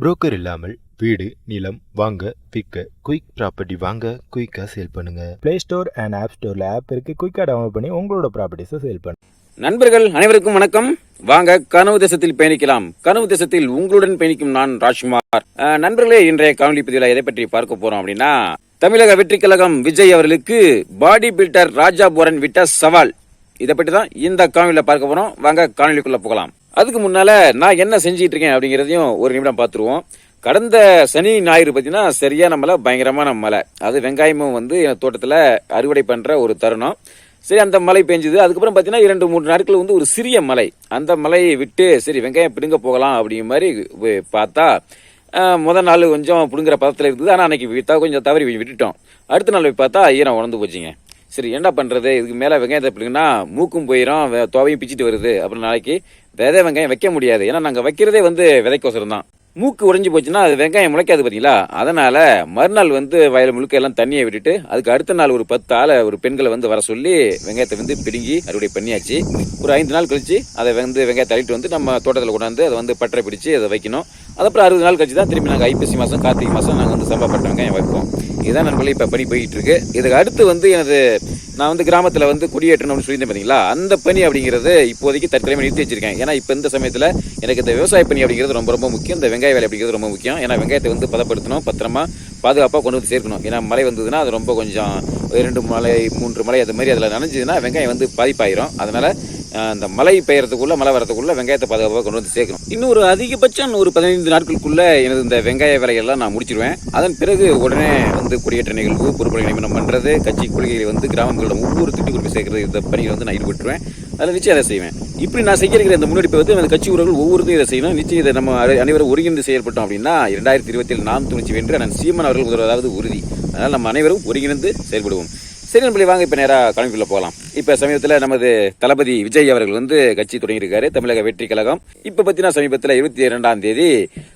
Broker இல்லாமல் வீடு நிலம் வாங்க விற்க குயிக் ப்ராப்பர்ட்டி வாங்க குயிக்காக சேல் பண்ணுங்க. பிளே ஸ்டோர் அண்ட் ஆப் ஸ்டோரில் ஆப் இருக்குது குயிக்காக டவுன்லோட் பண்ணி உங்களோட ப்ராப்பர்ட்டிஸை சேல் பண்ணுங்க நண்பர்கள் அனைவருக்கும் வணக்கம். வாங்க கனவு தேசத்தில் பயணிக்கலாம். கனவு தேசத்தில் உங்களுடன் பயணிக்கும் நான் ராஜ்குமார். நண்பர்களே இன்றைய காணொலி பதிவில் எதை பற்றி பார்க்க போறோம் அப்படின்னா தமிழக வெற்றி கழகம் விஜய் அவர்களுக்கு பாடி பில்டர் ராஜா போரன் விட்ட சவால். இதை பற்றி தான் இந்த காணொலியில் பார்க்க போறோம். வாங்க காணொலிக்குள்ள போகலாம். அதுக்கு முன்னால் நான் என்ன செஞ்சிட்டு இருக்கேன் அப்படிங்கிறதையும் ஒரு நிமிடம் பார்த்துருவோம். கடந்த சனி ஞாயிறு பார்த்தீங்கன்னா சரியான நம்மளை பயங்கரமான மழை. அது வெங்காயமும் வந்து என் தோட்டத்தில் அறுவடை பண்ணுற ஒரு தருணம். சரி அந்த மழை பெஞ்சுது. அதுக்கப்புறம் பார்த்தீங்கன்னா இரண்டு மூன்று நாட்கள் வந்து ஒரு சிறிய மலை அந்த மலையை விட்டு சரி வெங்காயம் பிடுங்க போகலாம் அப்படிங்கிற மாதிரி பார்த்தா முதல் நாள் கொஞ்சம் பிடுங்குற பதத்தில் இருந்தது. ஆனால் அன்னைக்கு வித்தா கொஞ்சம் தவறி விட்டுட்டோம். அடுத்த நாள் போய் பார்த்தா ஈரம் உணர்ந்து போச்சுங்க. சரி என்ன பண்ணுறது இதுக்கு மேலே வெங்காயத்தை பிடிங்கன்னா மூக்கும் போயிடும் வெ- துவையும் பிச்சிட்டு வருது. அப்புறம் நாளைக்கு விதை வெங்காயம் வைக்க முடியாது. ஏன்னா நாங்கள் வைக்கிறதே வந்து விதைக்கோசரம் தான். மூக்கு உடைஞ்சு போச்சுன்னா அது வெங்காயம் முளைக்காது பார்த்தீங்களா அதனால் மறுநாள் வந்து வயல் முழுக்க எல்லாம் தண்ணியை விட்டுட்டு அதுக்கு அடுத்த நாள் ஒரு பத்து ஆளை ஒரு பெண்களை வந்து வர சொல்லி வெங்காயத்தை வந்து பிடுங்கி அறுவடை பண்ணியாச்சு. ஒரு ஐந்து நாள் கழிச்சு அதை வந்து வெங்காயத்தை தள்ளிட்டு வந்து நம்ம தோட்டத்தில் கொண்டாந்து அதை வந்து பட்டரை பிடிச்சி அதை வைக்கணும். அதுக்கப்புறம் அறுபது நாள் கழிச்சு தான் திரும்பி நாங்கள் ஐப்பசி மாதம் கார்த்திகை மாதம் நாங்கள் வந்து சம்பப்பட்ட வெங்காயம் வைப்போம். இதுதான் நண்பர்களே இப்போ பணி போயிட்டு இருக்கு. இதுக்கு அடுத்து வந்து எனது நான் வந்து கிராமத்தில் வந்து குடியேற்றணும்னு சொல்லியிருந்தேன் பார்த்தீங்களா அந்த பணி அப்படிங்கிறது இப்போதைக்கு தற்கொலை நிறுத்தி வச்சிருக்கேன். ஏன்னா இப்போ இந்த சமயத்தில் எனக்கு இந்த விவசாய பணி அப்படிங்கிறது ரொம்ப ரொம்ப முக்கியம். இந்த வெங்காய வேலை அப்படிங்கிறது ரொம்ப முக்கியம். ஏன்னா வெங்காயத்தை வந்து பதப்படுத்தணும் பத்திரமா பாதுகாப்பாக கொண்டு வந்து சேர்க்கணும். ஏன்னா மழை வந்ததுன்னா அது ரொம்ப கொஞ்சம் ரெண்டு மலை மூன்று மலை அது மாதிரி அதில் நனைஞ்சதுன்னா வெங்காயம் வந்து பாதிப்பாயிரும். அதனால் அந்த மழை பெய்யறதுக்குள்ள மழை வரதுக்குள்ள வெங்காயத்தை பாதுகாப்பாக கொண்டு வந்து சேர்க்கணும். இன்னொரு அதிகபட்சம் ஒரு பதினைந்து நாட்களுக்குள்ள எனது இந்த வெங்காய வேலையெல்லாம் நான் முடிச்சிருவேன். அதன் பிறகு உடனே வந்து குடியேற்ற நிகழ்வு பொறுப்புகளை நியமனம் பண்ணுறது கட்சி கொள்கைகளை வந்து கிராமங்களோட ஒவ்வொரு திட்டு குறிப்பு சேர்க்கறது இந்த பணியில் வந்து நான் ஈடுபட்டுருவேன். அதில் நிச்சயம் அதை செய்வேன். இப்படி நான் செய்கிற இந்த முன்னெடுப்பை வந்து அந்த கட்சி உறவுகள் ஒவ்வொருத்தையும் இதை செய்யணும். நிச்சயம் இதை நம்ம அனைவரும் ஒருங்கிணைந்து செயல்பட்டோம் அப்படின்னா இரண்டாயிரத்தி இருபத்தில் நாம் துணிச்சு வென்று நான் சீமன் அவர்கள் முதல்வராவது உறுதி. அதனால் நம்ம அனைவரும் ஒருங்கிணைந்து செயல்படுவோம். சரி நண்பர்களே வாங்க இப்போ நேராக கணக்குள்ள போகலாம். இப்போ சமீபத்தில் நமது தளபதி விஜய் அவர்கள் வந்து கட்சி தொடங்கியிருக்காரு தமிழக வெற்றி கழகம். இப்போ பார்த்தீங்கன்னா சமீபத்தில் இருபத்தி இரண்டாம் தேதி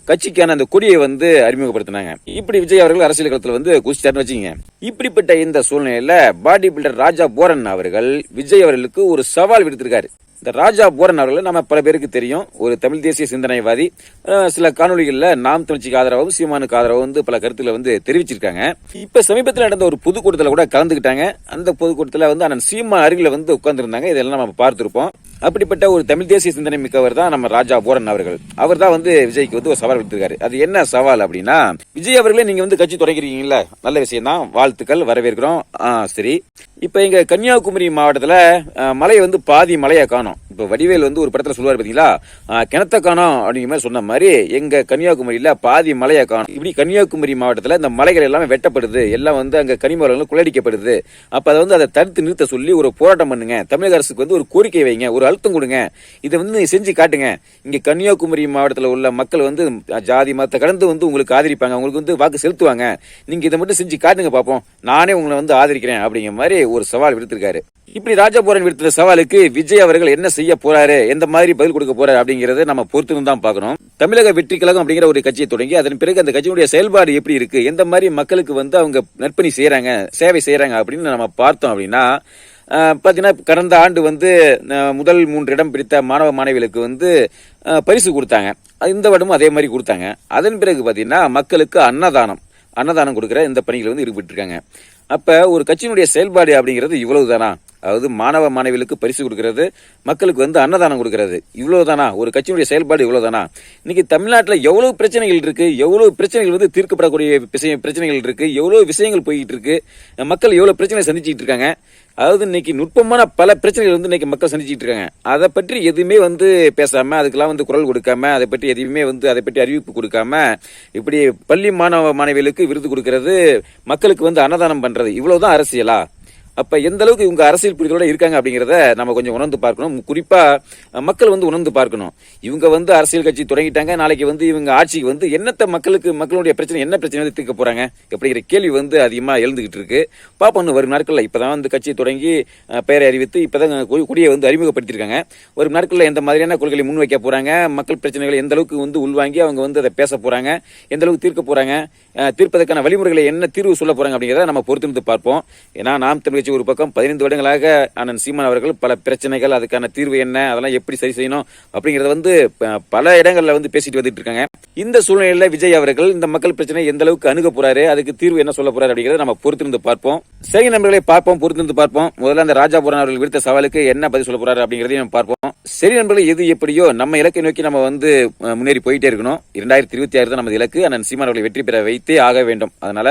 கட்சிக்கான அந்த கொடியை வந்து அறிமுகப்படுத்தினாங்க. இப்படி விஜய் அவர்கள் அரசியல் களத்தில் வந்து குதிச்சிட்டாருன்னு வச்சுங்க இப்படிப்பட்ட இந்த சூழ்நிலையில் பாடி பில்டர் ராஜா போரன் அவர்கள் விஜய் அவர்களுக்கு ஒரு சவால் விடுத்திருக்காரு. இந்த ராஜா போரன் அவர்கள் நம்ம பல பேருக்கு தெரியும். ஒரு தமிழ் தேசிய சிந்தனைவாதி. சில காணொலிகளில் நாம் தமிழ்ச்சிக்கு ஆதரவாகவும் சீமானுக்கு ஆதரவாகவும் வந்து பல கருத்துல வந்து தெரிவிச்சிருக்காங்க. இப்ப சமீபத்தில் நடந்த ஒரு பொதுக்கூட்டத்தில் கூட கலந்துக்கிட்டாங்க. அந்த பொதுக்கூட்டத்தில் வந்து அண்ணன் சீமா அருகில் வந்து உட்கார்ந்துருந்தாங்க. இதெல்லாம் நம்ம பார்த்துருப்போம். அப்படிப்பட்ட ஒரு தமிழ் தேசிய சிந்தனை மிக்கவர் தான் நம்ம ராஜா போரன் அவர்கள். அவர் தான் வந்து விஜய்க்கு வந்து ஒரு சவால் விடுத்திருக்காரு. அது என்ன சவால் அப்படின்னா விஜய் அவர்களே நீங்க வந்து கட்சி தொடங்கிறீங்கல்ல நல்ல விஷயம் தான். வாழ்த்துக்கள் வரவேற்கிறோம். சரி. இப்போ எங்க கன்னியாகுமரி மாவட்டத்தில் மலையை வந்து பாதி மலையை காணும். இப்போ வடிவேல் வந்து ஒரு படத்தில் சொல்லுவார் பார்த்தீங்களா கிணத்த காணோம் அப்படிங்கிற மாதிரி சொன்ன மாதிரி எங்க கன்னியாகுமரியில் பாதி மலையை காணும். இப்படி கன்னியாகுமரி மாவட்டத்தில் இந்த மலைகள் எல்லாமே வெட்டப்படுது. எல்லாம் வந்து அங்கே கனிமலங்கள் குளடிக்கப்படுது. அப்போ அதை வந்து அதை தடுத்து நிறுத்த சொல்லி ஒரு போராட்டம் பண்ணுங்க. தமிழக அரசுக்கு வந்து ஒரு கோரிக்கை வைங்க. ஒரு அழுத்தம் கொடுங்க. இதை வந்து செஞ்சு காட்டுங்க. இங்கே கன்னியாகுமரி மாவட்டத்தில் உள்ள மக்கள் வந்து ஜாதி மதத்தை கடந்து வந்து உங்களுக்கு ஆதரிப்பாங்க. உங்களுக்கு வந்து வாக்கு செலுத்துவாங்க. நீங்கள் இதை மட்டும் செஞ்சு காட்டுங்க பார்ப்போம் நானே உங்களை வந்து ஆதரிக்கிறேன் அப்படிங்கிற மாதிரி ஒரு சவால் விடுத்திருக்காரு. இப்படி ராஜாபுரன் விடுத்த சவாலுக்கு விஜய் அவர்கள் என்ன செய்ய போறாரு எந்த மாதிரி பதில் கொடுக்க போறாரு அப்படிங்கறத நம்ம பொறுத்து தான் பார்க்கணும். தமிழக வெற்றி கழகம் அப்படிங்கிற ஒரு கட்சியை தொடங்கி அதன் பிறகு அந்த கட்சியினுடைய செயல்பாடு எப்படி இருக்கு எந்த மாதிரி மக்களுக்கு வந்து அவங்க நற்பணி செய்யறாங்க சேவை செய்யறாங்க அப்படின்னு நம்ம பார்த்தோம் அப்படின்னா பார்த்தீங்கன்னா கடந்த ஆண்டு வந்து முதல் மூன்று இடம் பிடித்த மாணவ மாணவிகளுக்கு வந்து பரிசு கொடுத்தாங்க. அது இந்த வருடமும் அதே மாதிரி கொடுத்தாங்க. அதன் பிறகு பார்த்தீங்கன்னா மக்களுக்கு அன்னதானம் அன்னதானம் கொடுக்குற இந்த பணிகள் வந்து ஈடுபட்டு இருக்காங்க ஒரு கட்சியினுடைய செயல்பாடு அப்படிங்கிறது இவ்வளவுதானா? அதாவது மாணவ மாணவிகளுக்கு பரிசு கொடுக்கறது மக்களுக்கு வந்து அன்னதானம் கொடுக்கிறது. இவ்வளவுதானா? ஒரு கட்சியினுடைய செயல்பாடு இவ்வளவுதானா? இன்னைக்கு தமிழ்நாட்டில் எவ்வளவு பிரச்சனைகள் இருக்கு? எவ்வளவு பிரச்சனைகள் வந்து தீர்க்கப்படக்கூடிய விஷய- பிரச்சனைகள் இருக்கு? எவ்வளவு விஷயங்கள் போயிட்டு இருக்கு? மக்கள் எவ்வளவு பிரச்சனை சந்திச்சுட்டு இருக்காங்க? அதாவது இன்னைக்கு நுட்பமான பல பிரச்சனைகள் வந்து இன்னைக்கு மக்கள் சந்திச்சுட்டு இருக்காங்க. அதை பற்றி எதுவுமே வந்து பேசாம அதுக்கெல்லாம் வந்து குரல் கொடுக்காம அதை பற்றி எதுவுமே வந்து அதை பற்றி அறிவிப்பு கொடுக்காம இப்படி பள்ளி மாணவ மாணவிகளுக்கு விருது கொடுக்கறது மக்களுக்கு வந்து அன்னதானம் பண்றது. இவ்வளவுதான் அரசியலா? அப்போ எந்த அளவுக்கு இவங்க அரசியல் புரிதலோட இருக்காங்க அப்படிங்கிறத நம்ம கொஞ்சம் உணர்ந்து பார்க்கணும். குறிப்பாக மக்கள் வந்து உணர்ந்து பார்க்கணும். இவங்க வந்து அரசியல் கட்சி தொடங்கிட்டாங்க. நாளைக்கு வந்து இவங்க ஆட்சிக்கு வந்து என்னத்த மக்களுக்கு மக்களுடைய பிரச்சனை என்ன பிரச்சனை வந்து தீர்க்க போகிறாங்க அப்படிங்கிற கேள்வி வந்து அதிகமாக எழுந்துகிட்டு இருக்கு. பாப்போம் வரும் வரும் இப்போ தான் வந்து கட்சி தொடங்கி பெயரை அறிவித்து இப்போ தான் கொடியை வந்து அறிமுகப்படுத்தியிருக்காங்க. வரும் நாட்களில் எந்த மாதிரியான கொள்கைகளை முன்வைக்க போகிறாங்க மக்கள் பிரச்சனைகளை எந்த அளவுக்கு வந்து உள்வாங்கி அவங்க வந்து அதை பேச போகிறாங்க எந்த அளவுக்கு தீர்க்க போகிறாங்க தீர்ப்பதற்கான வழிமுறைகளை என்ன தீர்வு சொல்ல போகிறாங்க அப்படிங்கிறத நம்ம பொறுத்திருந்து பார்ப்போம். ஏன்னா நாம் தமிழ் கட்சி ஒரு பக்கம் பதினைந்து வருடங்களாக அண்ணன் சீமான் அவர்கள் பல பிரச்சனைகள் அதுக்கான தீர்வு என்ன அதெல்லாம் எப்படி சரி செய்யணும் அப்படிங்கிறத வந்து பல இடங்களில் வந்து பேசிட்டு வந்துட்டு இருக்காங்க. இந்த சூழ்நிலையில விஜய் அவர்கள் இந்த மக்கள் பிரச்சனை எந்த அளவுக்கு அணுக போறாரு அதுக்கு தீர்வு என்ன சொல்ல போறாரு அப்படிங்கறத நம்ம பொறுத்திருந்து பார்ப்போம். சரி நண்பர்களை பார்ப்போம் பொறுத்திருந்து பார்ப்போம். முதல்ல அந்த ராஜாபுரன் அவர்கள் விடுத்த சவாலுக்கு என்ன பதில் சொல்ல போறாரு அப்படிங்கறதையும் பார்ப்போம். சரி நண்பர்களே எது எப்படியோ நம்ம இலக்கை நோக்கி நம்ம வந்து முன்னேறி போயிட்டே இருக்கணும். இரண்டாயிரத்தி இருபத்தி ஆறு தான் நமது இலக்கு. அண்ணன் சீமான் அவர்களை வெற்றி பெற வைத்தே ஆக வேண்டும். அதனால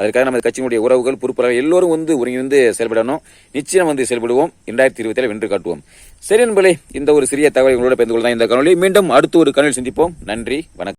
அதற்காக நமது கட்சியினுடைய உறவுகள் பொறுப்புகள் எல்லோரும் வந்து ஒருங்கிணைந்து செயல்படணும். நிச்சயம் வந்து செயல்படுவோம். இரண்டாயிரத்தி இருபத்தி வென்று காட்டுவோம். சரி நண்பர்களே இந்த ஒரு சிறிய தகவலை உங்களோட பகிர்ந்து கொள்ள இந்த கணொலி மீண்டும் அடுத்த ஒரு காணொலி சந்திப்போம். நன்றி வணக்கம்.